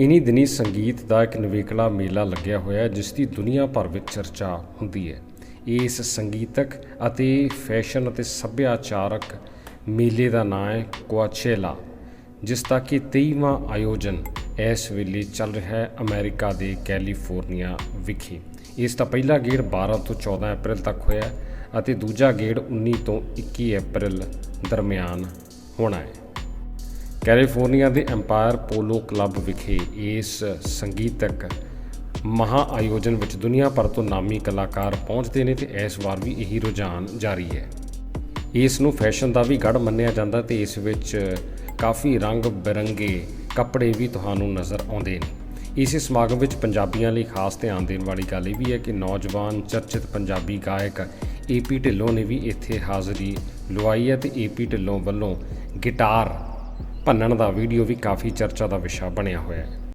ਇਨੀ ਦਿਨੀ ਸੰਗੀਤ ਦਾ ਇੱਕ ਨਿਵੇਕਲਾ ਮੇਲਾ ਲੱਗਿਆ ਹੋਇਆ ਜਿਸ ਦੀ ਦੁਨੀਆ ਭਰ ਵਿੱਚ ਚਰਚਾ ਹੁੰਦੀ ਹੈ। ਇਸ ਸੰਗੀਤਕ ਅਤੇ ਫੈਸ਼ਨ ਅਤੇ ਸੱਭਿਆਚਾਰਕ ਮੇਲੇ ਦਾ ਨਾਮ ਹੈ ਕੁਆਚੇਲਾ, ਜਿਸ ਦਾ ਕਿ 23ਵਾਂ ਆਯੋਜਨ ਇਸ ਵੇਲੇ ਚੱਲ ਰਿਹਾ ਹੈ ਅਮਰੀਕਾ ਦੇ ਕੈਲੀਫੋਰਨੀਆ ਵਿਖੇ। ਇਸ ਦਾ ਪਹਿਲਾ ਗੇੜ 12 ਤੋਂ 14 ਅਪ੍ਰੈਲ ਤੱਕ ਹੋਇਆ ਅਤੇ ਦੂਜਾ ਗੇੜ 19 ਤੋਂ 21 ਅਪ੍ਰੈਲ ਦਰਮਿਆਨ ਹੋਣਾ ਹੈ। ਕੈਲੀਫੋਰਨੀਆ ਦੇ ਐਮਪਾਇਰ ਪੋਲੋ ਕਲੱਬ ਵਿਖੇ ਇਸ ਸੰਗੀਤਕ ਮਹਾ ਆਯੋਜਨ ਵਿੱਚ ਦੁਨੀਆ ਭਰ ਤੋਂ ਨਾਮੀ ਕਲਾਕਾਰ ਪਹੁੰਚਦੇ ਨੇ ਤੇ ਇਸ ਵਾਰ ਵੀ ਇਹੀ ਰੁਝਾਨ ਜਾਰੀ ਹੈ। ਇਸ ਨੂੰ ਫੈਸ਼ਨ ਦਾ ਵੀ ਗੜ ਮੰਨਿਆ ਜਾਂਦਾ ਤੇ ਇਸ ਵਿੱਚ ਕਾਫੀ ਰੰਗ ਬਿਰੰਗੇ ਕੱਪੜੇ ਵੀ ਤੁਹਾਨੂੰ ਨਜ਼ਰ ਆਉਂਦੇ ਨੇ। ਇਸ ਸਮਾਗਮ ਵਿੱਚ ਪੰਜਾਬੀਆਂ ਲਈ ਖਾਸ ਧਿਆਨ ਦੇਣ ਵਾਲੀ ਗੱਲ ਇਹ ਵੀ ਹੈ ਕਿ ਨੌਜਵਾਨ ਚਰਚਿਤ ਪੰਜਾਬੀ ਗਾਇਕ ਏਪੀ ਢਿੱਲੋਂ ਨੇ ਵੀ ਇੱਥੇ ਹਾਜ਼ਰੀ ਲਵਾਈ ਹੈ ਤੇ ਏਪੀ ਢਿੱਲੋਂ ਵੱਲੋਂ ਗਿਟਾਰ ਭੰਨਣ ਦਾ ਵੀਡੀਓ ਵੀ ਕਾਫੀ ਚਰਚਾ ਦਾ ਵਿਸ਼ਾ ਬਣਿਆ ਹੋਇਆ ਹੈ।